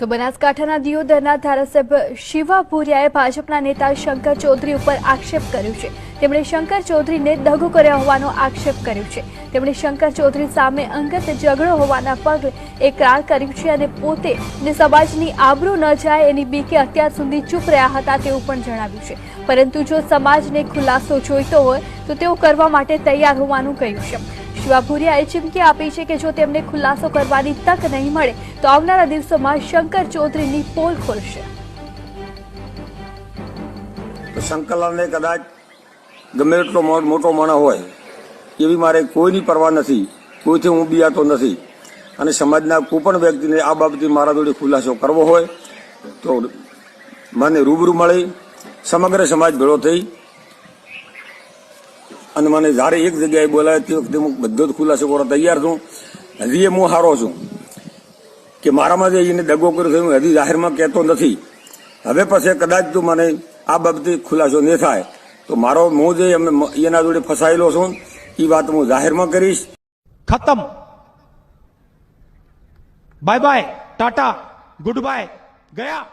તો બનાસકાંઠાના દિયોદરના ધારાસભ્ય શિવા ભુરિયાએ ભાજપના નેતા શંકર ચૌધરી ઉપર આક્ષેપ કર્યો છે. તેમણે શંકર ચૌધરીને દગો કર્યો હોવાનો આક્ષેપ કર્યો છે. તેમણે શંકર ચૌધરી સામે અંગત ઝઘડો હોવાના પગલે એકરાર કર્યું છે અને પોતે ને સમાજની આબરૂ ન જાય એની બીકે અત્યાર સુધી ચૂપ રહ્યા હતા તેવું પણ જણાવ્યું છે. પરંતુ જો સમાજને ખુલાસો જોઈતો હોય તો તેઓ કરવા માટે તૈયાર હોવાનું કહ્યું છે. શિવા ભુરિયાએ ચીમકી આપી છે કે જો તેમને ખુલાસો કરવાની તક નહીં મળે, તો આવનારા દિવસોમાં શંકર ચૌધરીની પોલ ખોલશે. શંકરલાલને કદાચ ગમે એટલો મોટો માણસ હોય, એવી મારે કોઈની પરવા નથી, કોઈથી હું બિયાતો નથી. અને સમાજના કોઈ પણ વ્યક્તિને આ બાબતે મારા જોડે ખુલાસો કરવો હોય, તો મને રૂબરૂ મળી, સમગ્ર સમાજ ભેળો થઈ. અને મને જ્યારે એક જગ્યાએ બોલાય તે વખતે હું બધો જ ખુલાસો કરવા તૈયાર છું. હજી એ હું હારો છું કે મારામાં જે એને દગો કર્યો છે, હું હજી જાહેરમાં કહેતો નથી. હવે પછી કદાચ તું મને આ બાબતે ખુલાસો નહીં થાય, તો મારો હું જે અમે એના જોડે ફસાયેલો છું એ વાત હું જાહેરમાં કરીશ. ખતમ. Bye bye tata good bye ગયા